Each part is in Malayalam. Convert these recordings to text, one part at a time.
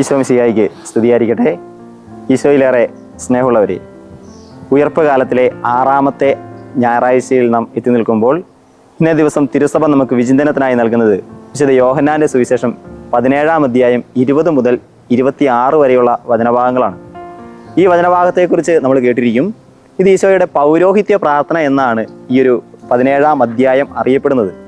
ഈശോ മിസിഹായിക്ക് സ്തുതിയായിരിക്കട്ടെ. ഈശോയിലേറെ സ്നേഹമുള്ളവരെ ഉയർപ്പ് കാലത്തിലെ ആറാമത്തെ ഞായറാഴ്ചയിൽ നാം എത്തി നിൽക്കുമ്പോൾ ഇന്നേ ദിവസം തിരുസഭ നമുക്ക് വിചിന്തനത്തിനായി നൽകുന്നത് വിശുദ്ധ യോഹന്നാന്റെ സുവിശേഷം പതിനേഴാം അധ്യായം ഇരുപത് മുതൽ ഇരുപത്തിയാറ് വരെയുള്ള വചനഭാഗങ്ങളാണ്. ഈ വചനഭാഗത്തെക്കുറിച്ച് നമ്മൾ കേട്ടിരിക്കും. ഇത് ഈശോയുടെ പൗരോഹിത്യ പ്രാർത്ഥന എന്നാണ് ഈ ഒരു പതിനേഴാം അധ്യായം അറിയപ്പെടുന്നത്.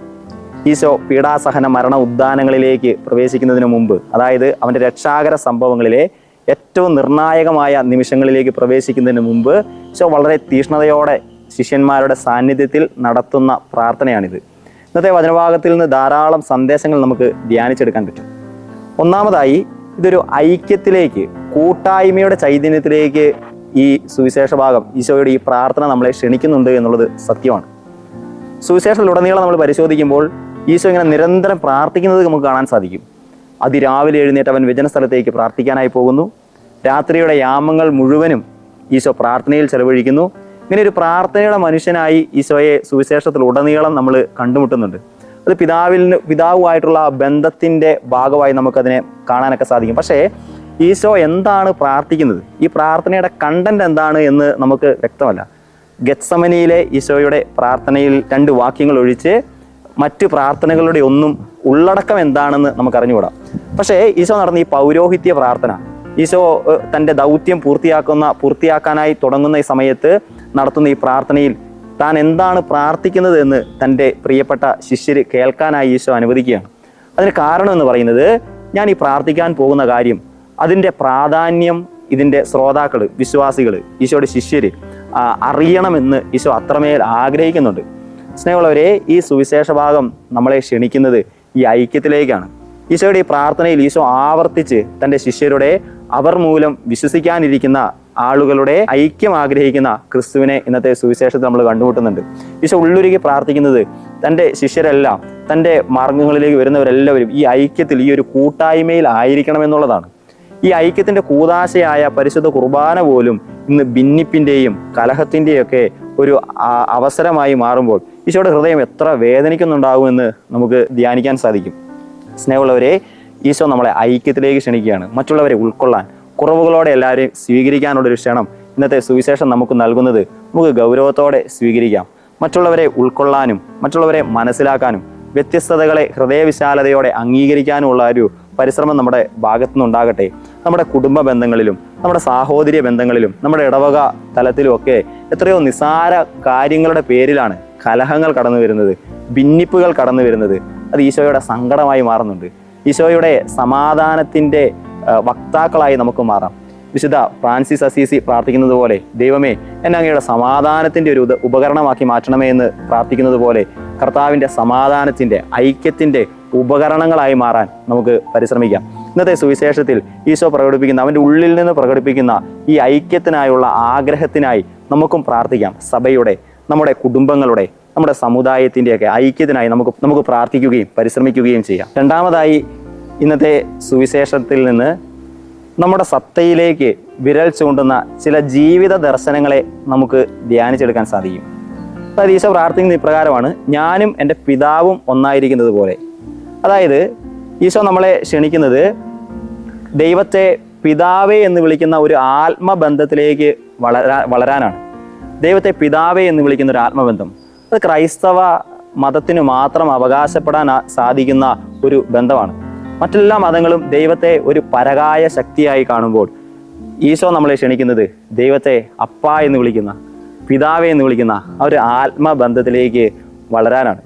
ഈശോ പീഡാസഹന മരണ ഉദ്യാനങ്ങളിലേക്ക് പ്രവേശിക്കുന്നതിന് മുമ്പ് അതായത് അവന്റെ രക്ഷാകര സംഭവങ്ങളിലെ ഏറ്റവും നിർണായകമായ നിമിഷങ്ങളിലേക്ക് പ്രവേശിക്കുന്നതിന് മുമ്പ് ഈശോ വളരെ തീഷ്ണതയോടെ ശിഷ്യന്മാരുടെ സാന്നിധ്യത്തിൽ നടത്തുന്ന പ്രാർത്ഥനയാണിത്. ഇന്നത്തെ വചനഭാഗത്തിൽ നിന്ന് ധാരാളം സന്ദേശങ്ങൾ നമുക്ക് ധ്യാനിച്ചെടുക്കാൻ പറ്റും. ഒന്നാമതായി ഇതൊരു ഐക്യത്തിലേക്ക് കൂട്ടായ്മയുടെ ചൈതന്യത്തിലേക്ക് ഈ സുവിശേഷ ഭാഗം ഈശോയുടെ ഈ പ്രാർത്ഥന നമ്മളെ ക്ഷണിക്കുന്നുണ്ട് എന്നുള്ളത് സത്യമാണ്. സുവിശേഷത്തിലുടനീളം നമ്മൾ പരിശോധിക്കുമ്പോൾ ഈശോ ഇങ്ങനെ നിരന്തരം പ്രാർത്ഥിക്കുന്നത് നമുക്ക് കാണാൻ സാധിക്കും. അതിരാവിലെ എഴുന്നേറ്റ് അവൻ വിജന സ്ഥലത്തേക്ക് പ്രാർത്ഥിക്കാനായി പോകുന്നു. രാത്രിയുടെ യാമങ്ങൾ മുഴുവനും ഈശോ പ്രാർത്ഥനയിൽ ചെലവഴിക്കുന്നു. ഇങ്ങനെ ഒരു പ്രാർത്ഥനയുടെ മനുഷ്യനായി ഈശോയെ സുവിശേഷത്തിൽ ഉടനീളം നമ്മൾ കണ്ടുമുട്ടുന്നുണ്ട്. അത് പിതാവിന് പിതാവുമായിട്ടുള്ള ബന്ധത്തിന്റെ ഭാഗമായി നമുക്കതിനെ കാണാനൊക്കെ സാധിക്കും. പക്ഷേ ഈശോ എന്താണ് പ്രാർത്ഥിക്കുന്നത്? ഈ പ്രാർത്ഥനയുടെ കണ്ടന്റ് എന്താണ് എന്ന് നമുക്ക് വ്യക്തമല്ല. ഗത്സമനിയിലെ ഈശോയുടെ പ്രാർത്ഥനയിൽ രണ്ട് വാക്യങ്ങൾ ഒഴിച്ച് മറ്റ് പ്രാർത്ഥനകളുടെ ഒന്നും ഉള്ളടക്കം എന്താണെന്ന് നമുക്ക് അറിഞ്ഞുകൂടാ പക്ഷേ ഈശോ നടന്ന ഈ പൗരോഹിത്യ പ്രാർത്ഥന ഈശോ തന്റെ ദൗത്യം പൂർത്തിയാക്കുന്ന പൂർത്തിയാക്കാനായി തുടങ്ങുന്ന ഈ സമയത്ത് നടത്തുന്ന ഈ പ്രാർത്ഥനയിൽ താൻ എന്താണ് പ്രാർത്ഥിക്കുന്നത് എന്ന് തന്റെ പ്രിയപ്പെട്ട ശിഷ്യർ കേൾക്കാനായി ഈശോ അനുവദിക്കുകയാണ്. അതിന് കാരണം എന്ന് പറയുന്നത് ഞാൻ ഈ പ്രാർത്ഥിക്കാൻ പോകുന്ന കാര്യം അതിന്റെ പ്രാധാന്യം ഇതിന്റെ ശ്രോതാക്കൾ വിശ്വാസികൾ ഈശോയുടെ ശിഷ്യർ അറിയണമെന്ന് ഈശോ അത്രമേൽ ആഗ്രഹിക്കുന്നുണ്ട്. സ്നേഹമുള്ളവരെ ഈ സുവിശേഷ ഭാഗം നമ്മളെ ക്ഷണിക്കുന്നത് ഈ ഐക്യത്തിലേക്കാണ്. ഈശോയുടെ ഈ പ്രാർത്ഥനയിൽ ഈശോ ആവർത്തിച്ച് തന്റെ ശിഷ്യരുടെ അവർ മൂലം വിശ്വസിക്കാനിരിക്കുന്ന ആളുകളുടെ ഐക്യം ആഗ്രഹിക്കുന്ന ക്രിസ്തുവിനെ ഇന്നത്തെ സുവിശേഷത്തിൽ നമ്മൾ കണ്ടുമുട്ടുന്നുണ്ട്. ഈശോ ഉള്ളുരുകി പ്രാർത്ഥിക്കുന്നത് തന്റെ ശിഷ്യരെല്ലാം തന്റെ മാർഗങ്ങളിലേക്ക് വരുന്നവരെല്ലാവരും ഈ ഐക്യത്തിൽ ഈ ഒരു കൂട്ടായ്മയിൽ ആയിരിക്കണം എന്നുള്ളതാണ്. ഈ ഐക്യത്തിന്റെ കൂതാശയായ പരിശുദ്ധ കുർബാന പോലും ഇന്ന് ഭിന്നിപ്പിന്റെയും കലഹത്തിന്റെയൊക്കെ ഒരു അവസരമായി മാറുമ്പോൾ ഈശോയുടെ ഹൃദയം എത്ര വേദനിക്കുന്നുണ്ടാകുമെന്ന് നമുക്ക് ധ്യാനിക്കാൻ സാധിക്കും. സ്നേഹമുള്ളവരെ ഈശോ നമ്മളെ ഐക്യത്തിലേക്ക് ക്ഷണിക്കുകയാണ്. മറ്റുള്ളവരെ ഉൾക്കൊള്ളാൻ കുറവുകളോടെ എല്ലാവരെയും സ്വീകരിക്കാനുള്ള ഒരു ക്ഷണം ഇന്നത്തെ സുവിശേഷം നമുക്ക് നൽകുന്നത് നമുക്ക് ഗൗരവത്തോടെ സ്വീകരിക്കാം. മറ്റുള്ളവരെ ഉൾക്കൊള്ളാനും മറ്റുള്ളവരെ മനസ്സിലാക്കാനും വ്യത്യസ്തതകളെ ഹൃദയവിശാലതയോടെ അംഗീകരിക്കാനുമുള്ള ഒരു പരിശ്രമം നമ്മുടെ ഭാഗത്തുനിന്നുണ്ടാകട്ടെ. നമ്മുടെ കുടുംബ ബന്ധങ്ങളിലും നമ്മുടെ സാഹോദര്യ ബന്ധങ്ങളിലും നമ്മുടെ ഇടവക തലത്തിലും ഒക്കെ എത്രയോ നിസാര കാര്യങ്ങളുടെ പേരിലാണ് കലഹങ്ങൾ കടന്നു വരുന്നത് ഭിന്നിപ്പുകൾ കടന്നു വരുന്നത്. അത് ഈശോയുടെ സങ്കടമായി മാറുന്നുണ്ട്. ഈശോയുടെ സമാധാനത്തിന്റെ വക്താക്കളായി നമുക്ക് മാറാം. വിശുദ്ധ ഫ്രാൻസിസ് അസീസി പ്രാർത്ഥിക്കുന്നത് പോലെ ദൈവമേ എന്നെ അങ്ങയുടെ സമാധാനത്തിന്റെ ഒരു ഉപകരണമാക്കി മാറ്റണമേ എന്ന് പ്രാർത്ഥിക്കുന്നത് പോലെ കർത്താവിന്റെ സമാധാനത്തിന്റെ ഐക്യത്തിന്റെ ഉപകരണങ്ങളായി മാറാൻ നമുക്ക് പരിശ്രമിക്കാം. ഇന്നത്തെ സുവിശേഷത്തിൽ ഈശോ പ്രകടിപ്പിക്കുന്ന അവന്റെ ഉള്ളിൽ നിന്ന് പ്രകടിപ്പിക്കുന്ന ഈ ഐക്യത്തിനായുള്ള ആഗ്രഹത്തിനായി നമുക്കും പ്രാർത്ഥിക്കാം. സഭയുടെ നമ്മുടെ കുടുംബങ്ങളുടെ നമ്മുടെ സമുദായത്തിന്റെയൊക്കെ ഐക്യത്തിനായി നമുക്ക് നമുക്ക് പ്രാർത്ഥിക്കുകയും പരിശ്രമിക്കുകയും ചെയ്യാം. രണ്ടാമതായി ഇന്നത്തെ സുവിശേഷത്തിൽ നിന്ന് നമ്മുടെ സത്തയിലേക്ക് വിരൽ ചൂണ്ടുന്ന ചില ജീവിത ദർശനങ്ങളെ നമുക്ക് ധ്യാനിച്ചെടുക്കാൻ സാധിക്കും. അതായത് ഈശോ പ്രാർത്ഥിക്കുന്ന ഇപ്രകാരമാണ് ഞാനും എന്റെ പിതാവും ഒന്നായിരിക്കുന്നത് പോലെ അതായത് ഈശോ നമ്മളെ ക്ഷണിക്കുന്നത് ദൈവത്തെ പിതാവേ എന്ന് വിളിക്കുന്ന ഒരു ആത്മബന്ധത്തിലേക്ക് വളരാ വളരാനാണ്. ദൈവത്തെ പിതാവേ എന്ന് വിളിക്കുന്ന ഒരു ആത്മബന്ധം. അത് ക്രൈസ്തവ മതത്തിന് മാത്രം അവകാശപ്പെടാൻ സാധിക്കുന്ന ഒരു ബന്ധമാണ്. മറ്റെല്ലാ മതങ്ങളും ദൈവത്തെ ഒരു പരകായ ശക്തിയായി കാണുമ്പോൾ ഈശോ നമ്മളെ ക്ഷണിക്കുന്നത് ദൈവത്തെ അപ്പ എന്ന് വിളിക്കുന്ന പിതാവേ എന്ന് വിളിക്കുന്ന ആ ഒരു ആത്മബന്ധത്തിലേക്ക് വളരാനാണ്.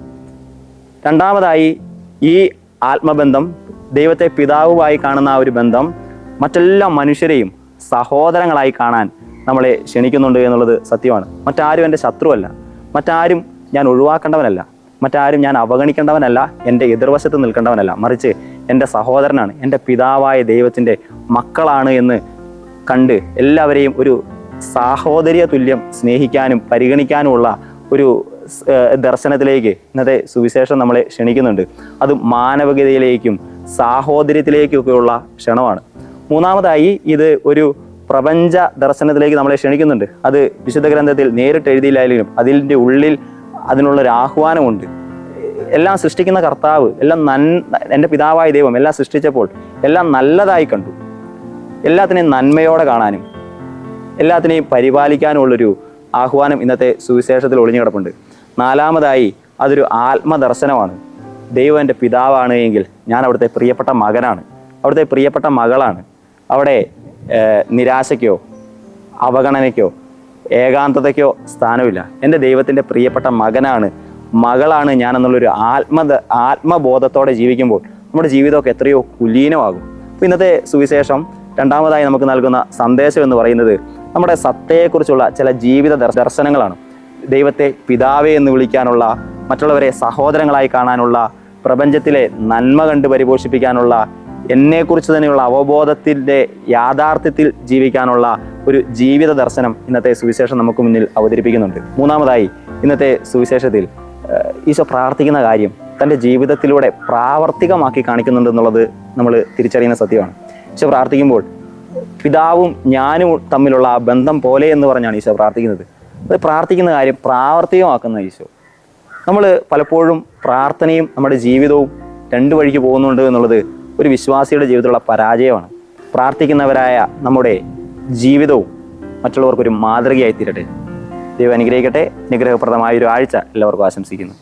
രണ്ടാമതായി ഈ ആത്മബന്ധം ദൈവത്തെ പിതാവുമായി കാണുന്ന ആ ഒരു ബന്ധം മറ്റെല്ലാ മനുഷ്യരെയും സഹോദരങ്ങളായി കാണാൻ നമ്മളെ ക്ഷണിക്കുന്നുണ്ട് എന്നുള്ളത് സത്യമാണ്. മറ്റാരും എന്റെ ശത്രുവല്ല. മറ്റാരും ഞാൻ ഒഴിവാക്കേണ്ടവനല്ല. മറ്റാരും ഞാൻ അവഗണിക്കേണ്ടവനല്ല. എന്റെ എതിർവശത്ത് നിൽക്കേണ്ടവനല്ല. മറിച്ച് എന്റെ സഹോദരനാണ് എന്റെ പിതാവായ ദൈവത്തിന്റെ മക്കളാണ് എന്ന് കണ്ട് എല്ലാവരെയും ഒരു സാഹോദര്യ തുല്യം സ്നേഹിക്കാനും പരിഗണിക്കാനുമുള്ള ഒരു ദർശനത്തിലേക്ക് ഇന്നത്തെ സുവിശേഷം നമ്മളെ ക്ഷണിക്കുന്നുണ്ട്. അത് മാനവികതയിലേക്കും സാഹോദര്യത്തിലേക്കൊക്കെയുള്ള ക്ഷണമാണ്. മൂന്നാമതായി ഇത് ഒരു പ്രപഞ്ച ദർശനത്തിലേക്ക് നമ്മളെ ക്ഷണിക്കുന്നുണ്ട്. അത് വിശുദ്ധ ഗ്രന്ഥത്തിൽ നേരിട്ട് എഴുതിയില്ലായാലും അതിന്റെ ഉള്ളിൽ അതിനുള്ളൊരു ആഹ്വാനമുണ്ട്. എല്ലാം സൃഷ്ടിക്കുന്ന കർത്താവ് എല്ലാം നൻ എന്റെ പിതാവായ ദൈവം എല്ലാം സൃഷ്ടിച്ചപ്പോൾ എല്ലാം നല്ലതായി കണ്ടു. എല്ലാത്തിനെയും നന്മയോടെ കാണാനും എല്ലാത്തിനെയും പരിപാലിക്കാനുമുള്ളൊരു ആഹ്വാനം ഇന്നത്തെ സുവിശേഷത്തിൽ ഒളിഞ്ഞു കിടപ്പുണ്ട് നാലാമതായി അതൊരു ആത്മദർശനമാണ്. ദൈവം എന്റെ പിതാവാണ് എങ്കിൽ ഞാൻ അവിടുത്തെ പ്രിയപ്പെട്ട മകനാണ്. അവിടുത്തെ പ്രിയപ്പെട്ട മകളാണ്. അവിടെ നിരാശയ്ക്കോ അവഗണനയ്ക്കോ ഏകാന്തതയ്ക്കോ സ്ഥാനമില്ല. എന്റെ ദൈവത്തിന്റെ പ്രിയപ്പെട്ട മകനാണ് മകളാണ് ഞാൻ എന്നുള്ളൊരു ആത്മ ആത്മബോധത്തോടെ ജീവിക്കുമ്പോൾ നമ്മുടെ ജീവിതമൊക്കെ എത്രയോ കുലീനമാകും. അപ്പോൾ ഇന്നത്തെ സുവിശേഷം രണ്ടാമതായി നമുക്ക് നൽകുന്ന സന്ദേശം എന്ന് പറയുന്നത് നമ്മുടെ സത്തയെക്കുറിച്ചുള്ള ചില ജീവിത ദർശനങ്ങളാണ്. ദൈവത്തെ പിതാവേ എന്ന് വിളിക്കാനുള്ള മറ്റുള്ളവരെ സഹോദരങ്ങളായി കാണാനുള്ള പ്രപഞ്ചത്തിലെ നന്മ കണ്ട് പരിപോഷിപ്പിക്കാനുള്ള എന്നെക്കുറിച്ച് തന്നെയുള്ള അവബോധത്തിന്റെ യാഥാർത്ഥ്യത്തിൽ ജീവിക്കാനുള്ള ഒരു ജീവിത ദർശനം ഇന്നത്തെ സുവിശേഷം നമുക്ക് മുന്നിൽ അവതരിപ്പിക്കുന്നുണ്ട്. മൂന്നാമതായി ഇന്നത്തെ സുവിശേഷത്തിൽ ഈശോ പ്രാർത്ഥിക്കുന്ന കാര്യം തന്റെ ജീവിതത്തിലൂടെ പ്രാവർത്തികമാക്കി കാണിക്കുന്നുണ്ട് എന്നുള്ളത് നമ്മൾ തിരിച്ചറിയുന്ന സത്യമാണ്. ഈശോ പ്രാർത്ഥിക്കുമ്പോൾ പിതാവും ഞാനും തമ്മിലുള്ള ആ ബന്ധം പോലെ എന്ന് പറഞ്ഞാണ് ഈശോ പ്രാർത്ഥിക്കുന്നത്. അത് പ്രാർത്ഥിക്കുന്ന കാര്യം പ്രാവർത്തികമാക്കുന്ന ഈശോ. നമ്മൾ പലപ്പോഴും പ്രാർത്ഥനയും നമ്മുടെ ജീവിതവും രണ്ട് വഴിക്ക് പോകുന്നുണ്ട് എന്നുള്ളത് ഒരു വിശ്വാസിയുടെ ജീവിതത്തിലുള്ള പരാജയമാണ്. പ്രാർത്ഥിക്കുന്നവരായ നമ്മുടെ ജീവിതവും മറ്റുള്ളവർക്കൊരു മാതൃകയായി തീരട്ടെ ദൈവം അനുഗ്രഹിക്കട്ടെ. അനുഗ്രഹപ്രദമായ ഒരു ആഴ്ച എല്ലാവർക്കും ആശംസിക്കുന്നു.